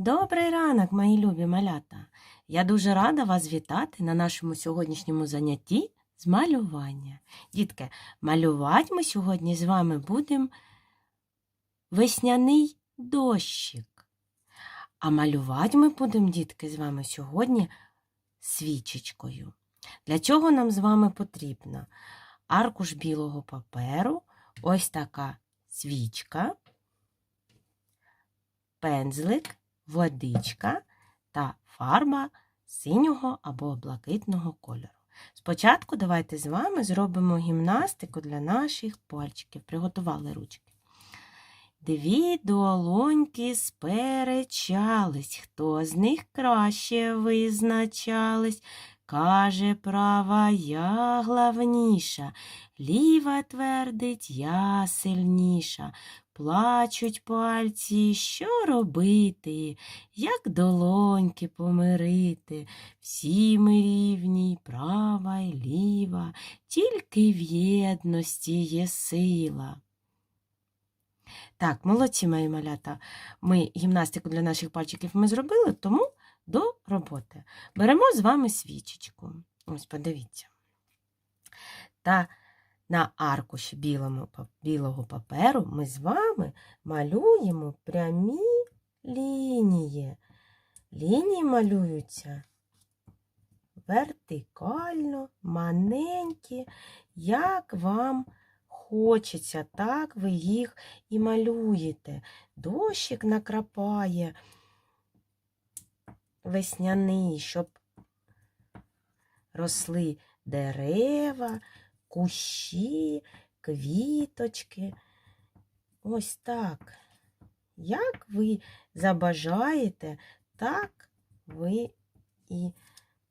Добрий ранок, мої любі малята! Я дуже рада вас вітати на нашому сьогоднішньому занятті з малювання. Дітки, малювати ми сьогодні з вами будемо весняний дощик. А малювати ми будемо, дітки, з вами сьогодні свічечкою. Для чого нам з вами потрібно? Аркуш білого паперу, ось така свічка, пензлик водичка та фарба синього або блакитного кольору. Спочатку давайте з вами зробимо гімнастику для наших пальчиків. Приготували ручки. Дві долоньки сперечались, хто з них краще визначались. Каже права я главніша, ліва твердить я сильніша. Плачуть пальці, що робити, як долоньки помирити. Всі ми рівні, права й ліва, тільки в єдності є сила. Так, молодці мої малята. Ми гімнастику для наших пальчиків ми зробили, тому до роботи. Беремо з вами свічечку. Ось подивіться. Та на аркуші білому, білого паперу ми з вами малюємо прямі лінії. Лінії малюються вертикально, маненькі, як вам хочеться, так ви їх і малюєте. Дощик накрапає весняний, щоб росли дерева, кущі, квіточки. Ось так. Як ви забажаєте, так ви і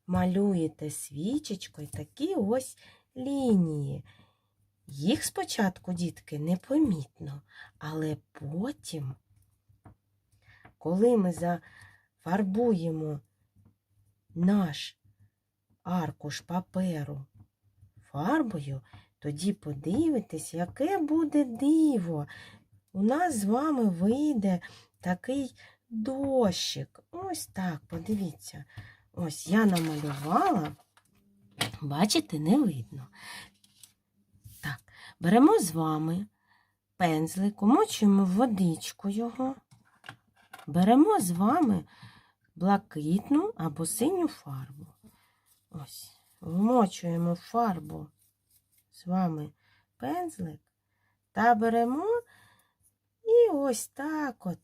малюєте свічечкою такі ось лінії. Їх спочатку, дітки, непомітно, але потім, коли ми зафарбуємо наш аркуш паперу фарбою, тоді подивитесь, яке буде диво. У нас з вами вийде такий дощик. Ось так, подивіться. Ось я намалювала. Бачите, не видно. Так, беремо з вами пензлик, умочуємо водичку його. Беремо з вами блакитну або синю фарбу. Ось, вмочуємо фарбу з вами пензлик та беремо і ось так от.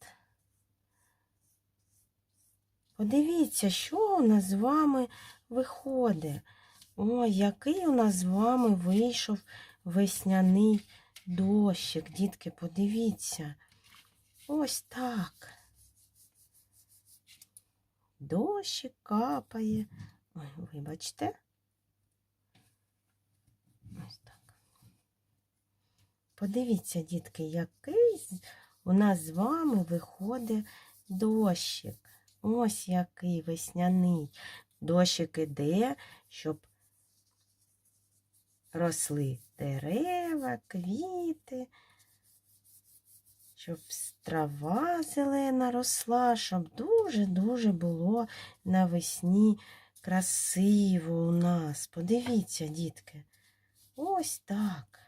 Подивіться, що у нас з вами виходить. Ой, який у нас з вами вийшов весняний дощик. Дітки, подивіться. Ось так. Дощик капає. Ой, вибачте. Ось так. Подивіться, дітки, який у нас з вами виходить дощик. Ось який весняний. Дощик іде, щоб росли дерева, квіти, щоб трава зелена росла, щоб дуже-дуже було навесні красиво у нас. Подивіться, дітки. Ось так.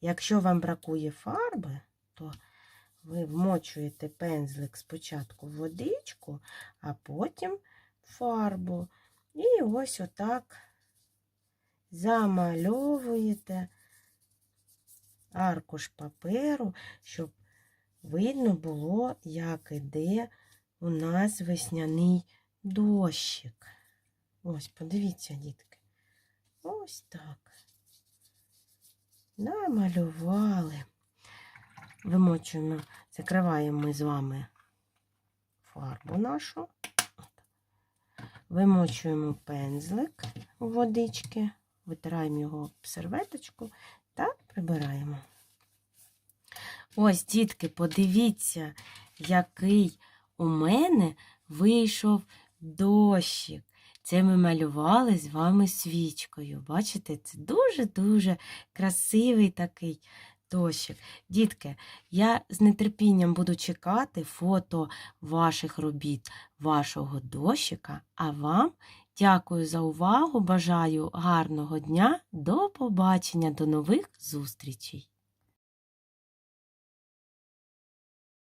Якщо вам бракує фарби, то ви вмочуєте пензлик спочатку водичку, а потім фарбу. І ось отак замальовуєте аркуш паперу, щоб видно було, як іде у нас весняний дощик. Ось, подивіться, дітки. Ось так. Намалювали. Вимочуємо, закриваємо ми з вами фарбу нашу. Вимочуємо пензлик у водички, витираємо його об серветочку прибираємо. Ось, дітки, подивіться, який у мене вийшов дощик. Це ми малювали з вами свічкою. Бачите, це дуже-дуже красивий такий Дощик. Дітки, я з нетерпінням буду чекати фото ваших робіт, вашого дощика, а вам дякую за увагу, бажаю гарного дня, до побачення, до нових зустрічей!